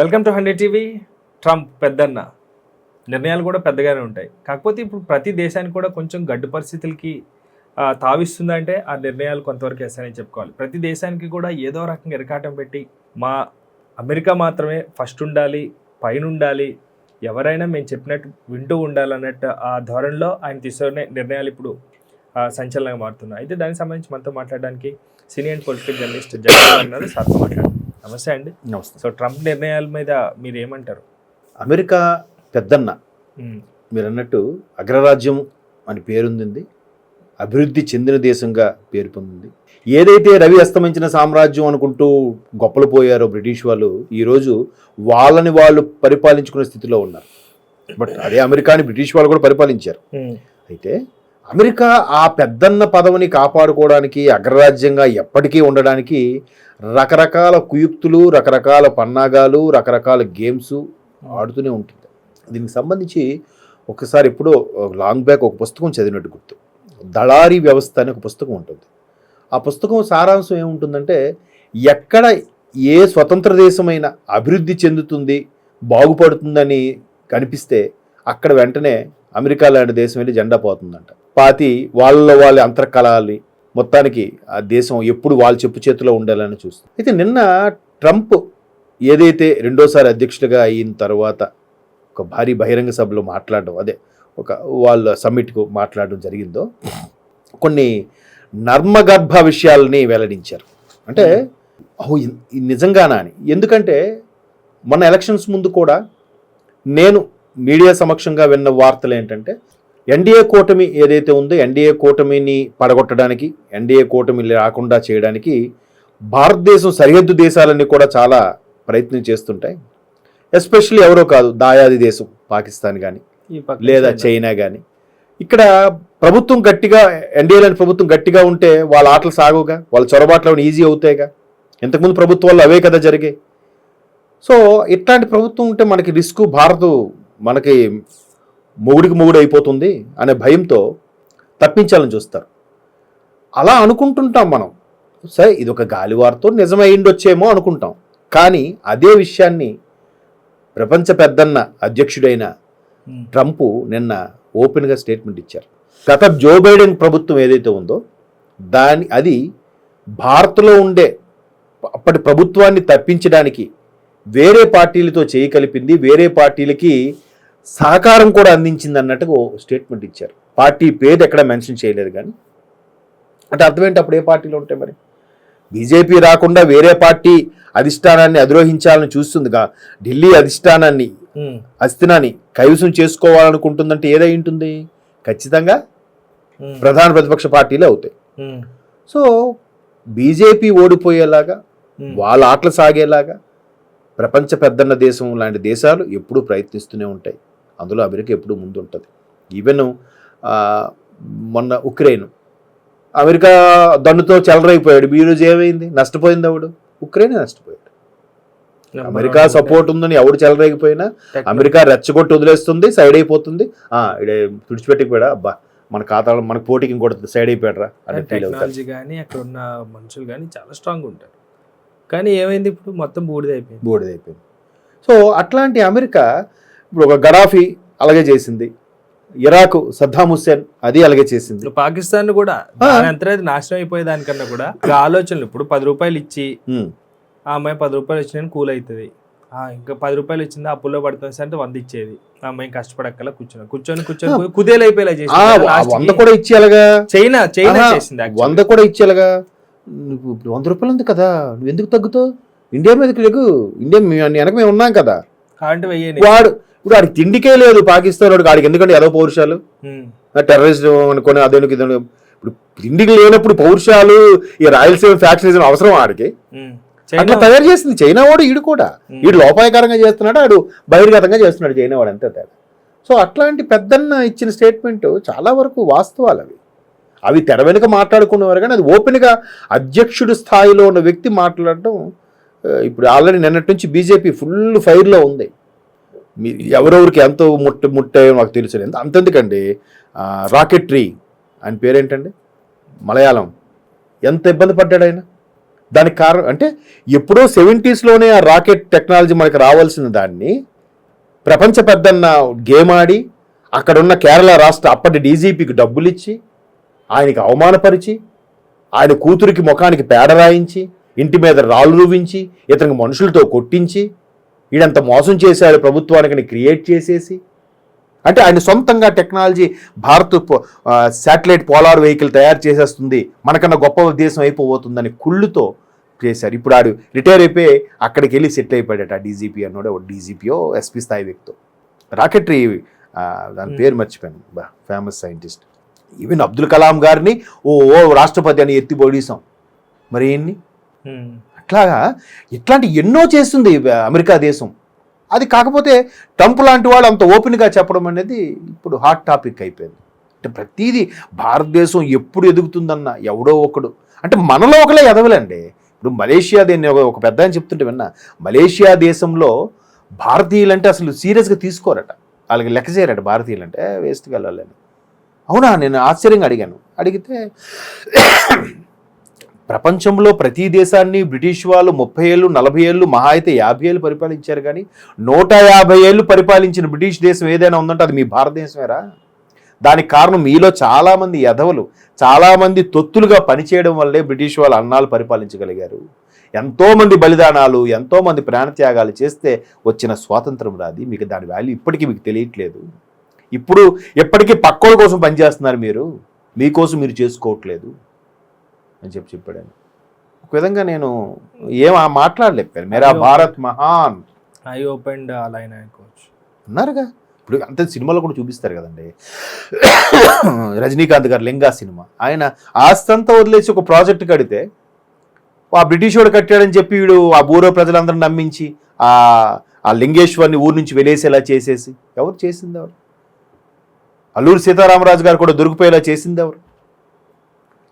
Welcome to hundred TV Trump పెద్దన్న. నిర్ణయాలు కూడా పెద్దగానే ఉంటాయి. కాకపోతే ఇప్పుడు ప్రతి దేశానికి కూడా కొంచెం గడ్డు పరిస్థితులకి తావిస్తుందంటే ఆ నిర్ణయాలు కొంతవరకు వేస్తాయని చెప్పుకోవాలి. ప్రతి దేశానికి కూడా ఏదో రకంగా ఇరకాటం పెట్టి మా అమెరికా మాత్రమే ఫస్ట్ ఉండాలి పైన ఉండాలి ఎవరైనా మేము చెప్పినట్టు వింటూ ఉండాలి అన్నట్టు ఆ ధోరణిలో ఆయన తీసుకునే నిర్ణయాలు ఇప్పుడు సంచలనంగా మారుతున్నాయి. అయితే దానికి సంబంధించి మనతో మాట్లాడడానికి సీనియర్ పొలిటికల్ జర్నలిస్ట్ జగన్ ఉన్నారు సార్తో మాట్లాడారు. నమస్తే అండి. నమస్తే. సో ట్రంప్ నిర్ణయాల మీద మీరు ఏమంటారు అమెరికా పెద్దన్న మీరు అన్నట్టు అగ్రరాజ్యం అని పేరుంది అభివృద్ధి చెందిన దేశంగా పేరు పొందింది. ఏదైతే రవి అస్తమించిన సామ్రాజ్యం అనుకుంటూ గొప్పలు పోయారో బ్రిటిష్ వాళ్ళు ఈరోజు వాళ్ళని వాళ్ళు పరిపాలించుకునే స్థితిలో ఉన్నారు. బట్ అదే అమెరికాని బ్రిటిష్ వాళ్ళు కూడా పరిపాలించారు. అయితే అమెరికా ఆ పెద్దన్న పదవిని కాపాడుకోవడానికి అగ్రరాజ్యంగా ఎప్పటికీ ఉండడానికి రకరకాల కుయుక్తులు రకరకాల పన్నాగాలు రకరకాల గేమ్స్ ఆడుతూనే ఉంటుంది. దీనికి సంబంధించి ఒకసారి ఎప్పుడో లాంగ్ బ్యాక్ ఒక పుస్తకం చదివినట్టు గుర్తు. దళారీ వ్యవస్థ అనే ఒక పుస్తకం ఉంటుంది. ఆ పుస్తకం సారాంశం ఏముంటుందంటే ఎక్కడ ఏ స్వతంత్ర దేశమైన అభివృద్ధి చెందుతుంది బాగుపడుతుందని కనిపిస్తే అక్కడ వెంటనే అమెరికా లాంటి దేశం వెళ్ళి జెండా పోతుందంట. పాతి వాళ్ళ వాళ్ళ అంతర్కలాలని మొత్తానికి ఆ దేశం ఎప్పుడు వాళ్ళ చెప్పు చేతిలో ఉండాలని చూస్తుంది. అయితే నిన్న ట్రంప్ ఏదైతే రెండోసారి అధ్యక్షుడిగా అయిన తర్వాత ఒక భారీ బహిరంగ సభలో మాట్లాడడం అదే ఒక వాళ్ళ సమ్మిట్కు మాట్లాడడం జరిగిందో కొన్ని నర్మగర్భ విషయాలని వెల్లడించారు. అంటే ఓ నిజంగానా అని. ఎందుకంటే మన ఎలక్షన్స్ ముందు కూడా నేను మీడియా సమక్షంగా విన్న వార్తలు ఏంటంటే ఎన్డీఏ కూటమి ఏదైతే ఉందో ఎన్డీఏ కూటమిని పడగొట్టడానికి ఎన్డీఏ కూటమి రాకుండా చేయడానికి భారతదేశం సరిహద్దు దేశాలన్నీ కూడా చాలా ప్రయత్నం చేస్తుంటాయి. ఎస్పెషల్లీ ఎవరో కాదు దాయాది దేశం పాకిస్తాన్ కానీ లేదా చైనా కానీ ఇక్కడ ప్రభుత్వం గట్టిగా ఎన్డీఏలోని ప్రభుత్వం గట్టిగా ఉంటే వాళ్ళ ఆటలు సాగుగా వాళ్ళ చొరబాట్లు ఈజీ అవుతాయిగా? ఇంతకుముందు ప్రభుత్వాలు అవే కదా జరిగాయి. సో ఇట్లాంటి ప్రభుత్వం ఉంటే మనకి రిస్క్ భారత్ మనకి మొగుడికి మొగుడు అయిపోతుంది అనే భయంతో తప్పించాలని చూస్తారు. అలా అనుకుంటుంటాం మనం. సరే ఇది ఒక గాలివార్తో నిజమైండొచ్చేమో అనుకుంటాం. కానీ అదే విషయాన్ని ప్రపంచ పెద్దన్న అధ్యక్షుడైన ట్రంప్ నిన్న ఓపెన్గా స్టేట్మెంట్ ఇచ్చారు. గత జో బైడెన్ ప్రభుత్వం ఏదైతే ఉందో దాని అది భారత్లో ఉండే అప్పటి ప్రభుత్వాన్ని తప్పించడానికి వేరే పార్టీలతో చేయి కలిపింది వేరే పార్టీలకి సహకారం కూడా అందించింది అన్నట్టుగా స్టేట్మెంట్ ఇచ్చారు. పార్టీ పేరు ఎక్కడ మెన్షన్ చేయలేదు కానీ. అంటే అర్థం ఏంటి అప్పుడు ఏ పార్టీలో ఉంటాయి మరి? బీజేపీ రాకుండా వేరే పార్టీ అధిష్టానాన్ని అధిరోహించాలని చూస్తుందిగా. ఢిల్లీ అధిష్టానాన్ని అస్థినాన్ని కైవసం చేసుకోవాలనుకుంటుందంటే ఏదై ఉంటుంది? ఖచ్చితంగా ప్రధాన ప్రతిపక్ష పార్టీలే అవుతాయి. సో బీజేపీ ఓడిపోయేలాగా వాళ్ళ ఆటలు సాగేలాగా ప్రపంచ పెద్దన్న దేశం లాంటి దేశాలు ఎప్పుడూ ప్రయత్నిస్తూనే ఉంటాయి. అందులో అమెరికా ఎప్పుడూ ముందు ఉంటుంది ఈవెన్ మొన్న ఉక్రెయిన్. అమెరికా దన్నుతో చెలరైపోయాడు ఈ రోజు ఏమైంది? నష్టపోయింది ఎవడు? ఉక్రెయిన్ నష్టపోయాడు. అమెరికా సపోర్ట్ ఉందని ఎవడు చెలరేగిపోయినా అమెరికా రెచ్చగొట్టి వదిలేస్తుంది సైడ్ అయిపోతుంది. ఆ ఇడే తుడిచిపెట్టిపోయాడా. అబ్బా మన ఖాతాలో మనకు పోటీకి ఇంకోటి సైడ్ అయిపోయాడరా అని ఫీల్ అవుతారు టెక్నాలజీ కానీ అక్కడ ఉన్న మనుషులు కానీ చాలా స్ట్రాంగ్ ఉంటారు. కానీ ఏమైంది ఇప్పుడు? మొత్తం బూడిదైపోయింది. బూడిదైపోయింది. సో అట్లాంటి అమెరికా ఇప్పుడు ఒక గడాఫీ అలాగే చేసింది. ఇరాక్ సద్దాం హుస్సేన్ అది అలాగే చేసింది. పాకిస్తాన్ కూడా దాని అంతరం నాశనం అయిపోయే దానికన్నా కూడా ఆలోచనలు ఇప్పుడు పది రూపాయలు ఇచ్చి ఆ అమ్మాయి పది రూపాయలు వచ్చిన కూల్ అవుతుంది. ఆ, ఇంకా పది రూపాయలు ఇచ్చింది అప్పుల్లో పడుతుంది సార్ అంటే వంద ఇచ్చేది. ఆ అమ్మాయి కష్టపడక్కల కూర్చొని కూర్చొని కూర్చొని చేసింది. ఆ Last వంద కూడా ఇచ్చేలాగా చైనా చైనా చేసింది. వంద కూడా ఇచ్చేలాగా నువ్వు ఇప్పుడు వంద రూపాయలు ఉంది కదా నువ్వు ఎందుకు తగ్గుతావు? ఇండియా మీదకి లేకు ఇండియా వెనక మేము ఉన్నాం కదా. వాడు ఇప్పుడు వాడికి తిండికే లేదు పాకిస్తాన్ వాడికి. ఆడికి ఎందుకంటే ఏదో పౌరుషాలు? టెర్రరిస్ట్ అనుకొని అదేనికి ఇప్పుడు తిండికి లేనప్పుడు పౌరుషాలు ఈ రాయలసీమ ఫ్యాక్షనిజం అవసరం ఆడికి. అట్లా తయారు చేసింది చైనా వాడు ఈడు కూడా. ఈడు లోపాయకారంగా చేస్తున్నాడు ఆడు బహిర్గతంగా చేస్తున్నాడు చైనా వాడు అంతే తేడా. సో అట్లాంటి పెద్దన్న ఇచ్చిన స్టేట్మెంట్ చాలా వరకు వాస్తవాలు అవి. అవి తెర వెనుక మాట్లాడుకునేవారు కానీ అది ఓపెన్గా అధ్యక్షుడి స్థాయిలో ఉన్న వ్యక్తి మాట్లాడటం ఇప్పుడు ఆల్రెడీ నిన్నటి నుంచి బీజేపీ ఫుల్ ఫైర్లో ఉంది. మీ ఎవరెవరికి ఎంత ముట్ట ముట్టాయో నాకు తెలుసు ఎంత అంతెందుకండి? రాకెట్రీ ఆయన పేరేంటండి? మలయాళం. ఎంత ఇబ్బంది పడ్డాడు ఆయన? దానికి కారణం అంటే ఎప్పుడో సెవెంటీస్లోనే ఆ రాకెట్ టెక్నాలజీ మనకి రావాల్సిన దాన్ని ప్రపంచ పెద్దన్న గేమ్ ఆడి అక్కడున్న కేరళ రాష్ట్ర అప్పటి డీజీపీకి డబ్బులు ఇచ్చి ఆయనకి అవమానపరిచి ఆయన కూతురికి ముఖానికి పేడ రాయించి ఇంటి మీద రాళ్ళు రూపించి ఇతనికి మనుషులతో కొట్టించి ఈడంత మోసం చేశాడు ప్రభుత్వానికి క్రియేట్ చేసేసి. అంటే ఆయన సొంతంగా technology Bharat satellite polar vehicle తయారు చేసేస్తుంది. మనకన్నా గొప్ప దేశం అయిపోతుందని కుళ్ళుతో చేశారు. ఇప్పుడు ఆడు రిటైర్ అయిపోయి అక్కడికి వెళ్ళి సెటిల్ అయిపోయాడట ఆ డీజీపీ అన్నాడు డీజీపీయో ఎస్పీ స్థాయి వ్యక్తి రాకెటరీ దాని పేరు మర్చిపోయాను. బా famous scientist. Even Abdul Kalam గారిని ఓ ఓ రాష్ట్రపతి అని ఎత్తి పొడిసాం మరి ఏంటి. అట్లాగా ఇట్లాంటి ఎన్నో చేస్తుంది అమెరికా దేశం. అది కాకపోతే ట్రంప్ లాంటి వాళ్ళు అంత ఓపెన్గా చెప్పడం అనేది ఇప్పుడు హాట్ టాపిక్ అయిపోయింది. అంటే ప్రతిదీ భారతదేశం ఎప్పుడు ఎదుగుతుందన్న ఎవడో ఒకడు. అంటే మనలో ఒకలే ఎదవలండి. ఇప్పుడు మలేషియా దేన్ని ఒక- పెద్ద అని చెప్తుంటే విన్నా మలేషియా దేశంలో భారతీయులంటే అసలు సీరియస్గా తీసుకోరట. వాళ్ళకి లెక్క చేయరట భారతీయులంటే వేస్ట్గా వెళ్ళాలని అవునా? నేను ఆశ్చర్యంగా అడిగాను. అడిగితే ప్రపంచంలో ప్రతి దేశాన్ని బ్రిటిష్ వాళ్ళు ముప్పై ఏళ్ళు నలభై ఏళ్ళు మహా అయితే యాభై ఏళ్ళు పరిపాలించారు కానీ నూట యాభై ఏళ్ళు పరిపాలించిన బ్రిటిష్ దేశం ఏదైనా ఉందంటే అది మీ భారతదేశమేరా? దానికి కారణం మీలో చాలామంది యధవలు చాలామంది తొత్తులుగా పనిచేయడం వల్లే బ్రిటిష్ వాళ్ళు అన్నాలు పరిపాలించగలిగారు. ఎంతోమంది బలిదానాలు ఎంతోమంది ప్రాణత్యాగాలు చేస్తే వచ్చిన స్వాతంత్రం రాది మీకు దాని వాల్యూ ఇప్పటికీ మీకు తెలియట్లేదు. ఇప్పుడు ఎప్పటికీ పక్కోళ్ళ కోసం పనిచేస్తున్నారు మీరు. మీకోసం మీరు చేసుకోవట్లేదు. అని చెప్పి చెప్పాడు. ఒక విధంగా నేను ఏం ఆ మాట్లాడలేపాను మేరా భారత్ మహాన్. ఐ లైన్ అనుకోవచ్చు అన్నారుగా? ఇప్పుడు అంతే సినిమాలో కూడా చూపిస్తారు కదండి. రజనీకాంత్ గారు లింగా సినిమా. ఆయన ఆస్తంతా వదిలేసి ఒక ప్రాజెక్ట్ కడితే ఆ బ్రిటిష్ వాడు కట్టాడని చెప్పి వీడు ఆ బూరో ప్రజలందరూ నమ్మించి ఆ ఆ లింగేశ్వర్ని ఊరు నుంచి వెలేసేలా చేసేసి ఎవరు చేసింది ఎవరు? అల్లూరి సీతారామరాజు గారు కూడా దొరికిపోయేలా చేసింది ఎవరు?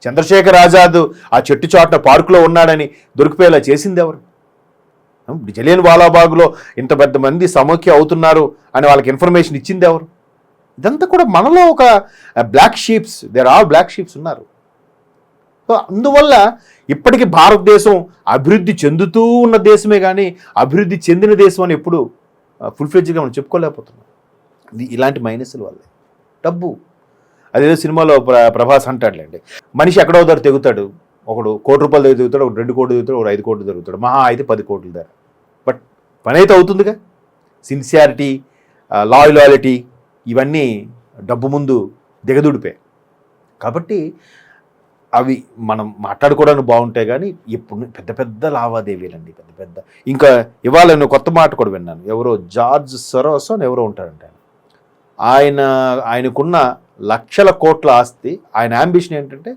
చంద్రశేఖర్ ఆజాద్ ఆ చెట్టు చాటున పార్కులో ఉన్నాడని దొరికిపోయేలా చేసింది ఎవరు? జలియన్ వాలాబాగ్లో ఇంత పెద్ద మంది సమైక్య అవుతున్నారు అని వాళ్ళకి ఇన్ఫర్మేషన్ ఇచ్చింది ఎవరు? ఇదంతా కూడా మనలో ఒక black sheeps there all black sheeps ఉన్నారు. సో అందువల్ల ఇప్పటికీ భారతదేశం అభివృద్ధి చెందుతూ ఉన్న దేశమే కానీ అభివృద్ధి చెందిన దేశం అని ఎప్పుడు ఫుల్ ఫ్లెడ్జ్గా మనం చెప్పుకోలేకపోతున్నాం. ఇది ఇలాంటి మైనస్ల వల్లే. డబ్బు. అదేదో సినిమాలో ప్రభాస్ అంటాడులేండి. మనిషి ఎక్కడో దగ్గర తెగుతాడు. ఒకడు కోటి రూపాయలు దగ్గర తెగుతాడు ఒక రెండు కోట్లు తెగుతాడు ఒక ఐదు కోట్లు తిరుగుతాడు మహా అయితే పది కోట్ల ధర బట్ పని అయితే అవుతుందిగా. సిన్సియారిటీ లాయలాలిటీ ఇవన్నీ డబ్బు ముందు దిగదుడిపే. కాబట్టి అవి మనం మాట్లాడుకోవడానికి బాగుంటాయి కానీ ఇప్పుడు పెద్ద పెద్ద లావాదేవీలండి. పెద్ద పెద్ద. ఇంకా ఇవాళ నేను కొత్త మాట కూడా విన్నాను. ఎవరో జార్జ్ సరోస్ అని ఎవరో ఉంటారంట ఆయన ఆయనకున్న లక్షల కోట్ల ఆస్తి. ఆయన అంబిషన్ ఏంటంటే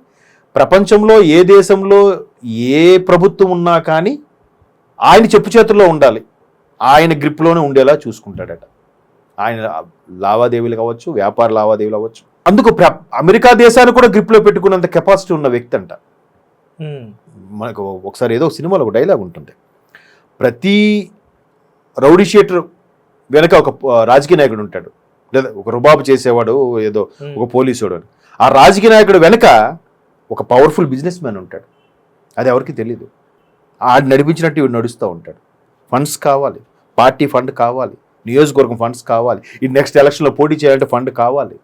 ప్రపంచంలో ఏ దేశంలో ఏ ప్రభుత్వం ఉన్నా కానీ ఆయన చెప్పు చేతుల్లో ఉండాలి. ఆయన గ్రిప్లోనే ఉండేలా చూసుకుంటాడట. ఆయన లావాదేవీలు కావచ్చు వ్యాపార లావాదేవీలు అవ్వచ్చు అందుకు ప్ర అమెరికా దేశాన్ని కూడా గ్రిప్లో పెట్టుకున్నంత కెపాసిటీ ఉన్న వ్యక్తి అంట. మనకు ఒకసారి ఏదో సినిమాలో ఒక డైలాగ్ ఉంటుంది ప్రతి రౌడీ షీటర్ వెనక ఒక రాజకీయ నాయకుడు ఉంటాడు. లేదా ఒక రుబాబు చేసేవాడు ఏదో. ఒక పోలీసుడు అని. ఆ రాజకీయ నాయకుడు వెనక ఒక పవర్ఫుల్ బిజినెస్ మ్యాన్ ఉంటాడు. అది ఎవరికి తెలియదు ఆడు నడిపించినట్టు వీడు నడుస్తూ ఉంటాడు. ఫండ్స్ కావాలి. పార్టీ ఫండ్ కావాలి. నియోజకవర్గం ఫండ్స్ కావాలి. ఈ నెక్స్ట్ ఎలక్షన్లో పోటీ చేయాలంటే ఫండ్ కావాలి.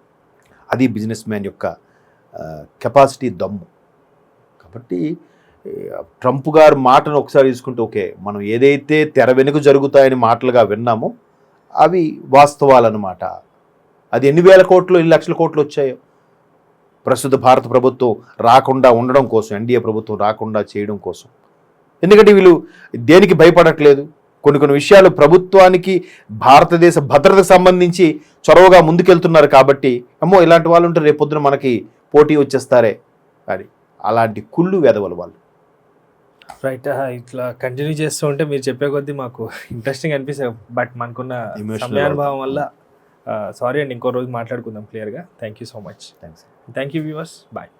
అది బిజినెస్ మ్యాన్ యొక్క కెపాసిటీ దమ్ము. కాబట్టి ట్రంప్ గారు మాటను ఒకసారి తీసుకుంటే ఓకే మనం ఏదైతే తెర వెనుక జరుగుతాయని మాటలుగా విన్నామో అవి వాస్తవాలన్నమాట. అది ఎన్ని వేల కోట్లు ఎన్ని లక్షల కోట్లు వచ్చాయో. ప్రస్తుత భారత ప్రభుత్వం రాకుండా ఉండడం కోసం ఎన్డీఏ ప్రభుత్వం రాకుండా చేయడం కోసం. ఎందుకంటే వీళ్ళు దేనికి భయపడట్లేదు? కొన్ని కొన్ని విషయాలు ప్రభుత్వానికి భారతదేశ భద్రతకు సంబంధించి చొరవగా ముందుకెళ్తున్నారు కాబట్టి అమ్మో ఇలాంటి వాళ్ళు ఉంటే రేపొద్దున మనకి పోటీ వచ్చేస్తారే అని. అలాంటి కుళ్ళు వెదవలు వాళ్ళు. రైట్ ఇట్లా కంటిన్యూ చేస్తూ ఉంటే మీరు చెప్పే కొద్దీ మాకు ఇంట్రెస్టింగ్ అనిపిస్తుంది బట్ మనకున్న సమయానుభవం వల్ల సారీ అండి ఇంకో రోజు మాట్లాడుకుందాం క్లియర్గా thank you so much thanks thank you viewers bye